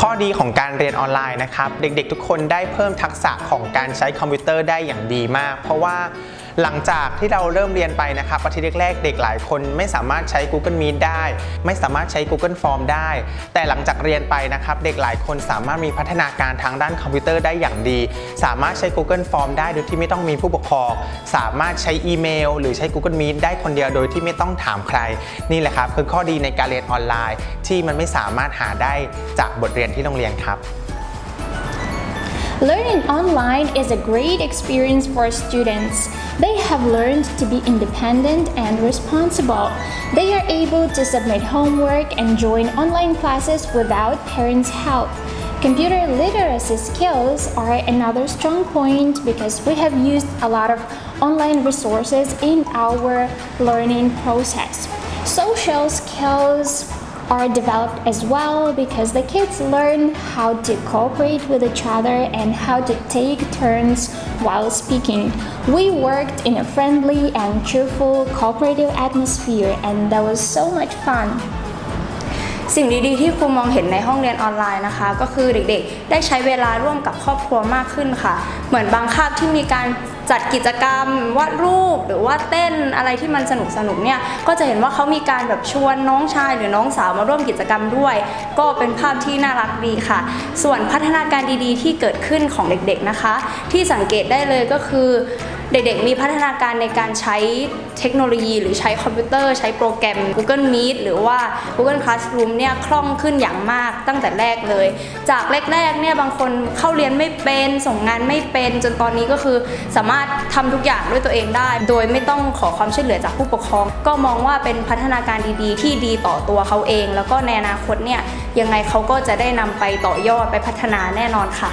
ข้อดีของการเรียนออนไลน์นะครับ เด็กๆ ทุกคนได้เพิ่มทักษะของการใช้คอมพิวเตอร์ได้อย่างดีมาก เพราะว่า หลังจากที่เราเริ่มเรียนไปนะครับอาทิตย์แรกๆเด็กหลายคนไม่สามารถใช้ Google Meet ได้ ไม่สามารถใช้ Google Form ได้ แต่หลังจากเรียนไปนะครับเด็กหลายคนสามารถมีพัฒนาการทางด้านคอมพิวเตอร์ได้อย่างดี สามารถใช้ Google Form ได้โดยที่ไม่ต้องมีผู้ปกครอง สามารถใช้อีเมล หรือใช้ Google Meet ได้คนเดียวโดยที่ไม่ต้องถามใคร นี่แหละครับคือข้อดีในการเรียนออนไลน์ ที่มันไม่สามารถหาได้จากบทเรียนที่โรงเรียนครับ Learning online is a great experience for students. They have learned to be independent and responsible. They are able to submit homework and join online classes without parents' help. Computer literacy skills are another strong point because we have used a lot of online resources in our learning process. Social skills are developed as well because the kids learn how to cooperate with each other and how to take turns while speaking. We worked in a friendly and cheerful cooperative atmosphere and that was so much fun. สิ่งดีๆ ที่ครูมองเห็นในห้องเรียนออนไลน์นะคะ ก็คือเด็กๆ ได้ใช้เวลาร่วมกับครอบครัวมากขึ้นค่ะ เหมือนบางคาบที่มีการจัดกิจกรรมวาดรูปหรือว่าเต้นอะไรที่มันสนุกสนุกเนี่ยก็จะเห็นว่าเขามีการแบบชวนน้องชายหรือน้องสาวมาร่วมกิจกรรมด้วย ก็เป็นภาพที่น่ารักดีค่ะ ส่วนพัฒนาการดีๆ ที่เกิดขึ้นของเด็กๆนะคะ ที่สังเกตได้เลยก็คือ เด็กๆ มีพัฒนาการในการใช้เทคโนโลยี หรือใช้คอมพิวเตอร์ ใช้โปรแกรม Google Meet หรือว่า Google Classroom เนี่ยคล่องขึ้นอย่างมากตั้งแต่แรกเลย จากแรกๆเนี่ยบางคนเข้าเรียนไม่เป็นส่งงานไม่เป็น จนตอนนี้ก็คือสามารถทำทุกอย่างด้วยตัวเองได้ โดยไม่ต้องขอความช่วยเหลือจากผู้ปกครอง ก็มองว่าเป็นพัฒนาการดีๆ ที่ดีต่อตัวเขาเอง แล้วก็ในอนาคตเนี่ยยังไงเขาก็จะได้นำไปต่อยอดไปพัฒนาแน่นอนค่ะ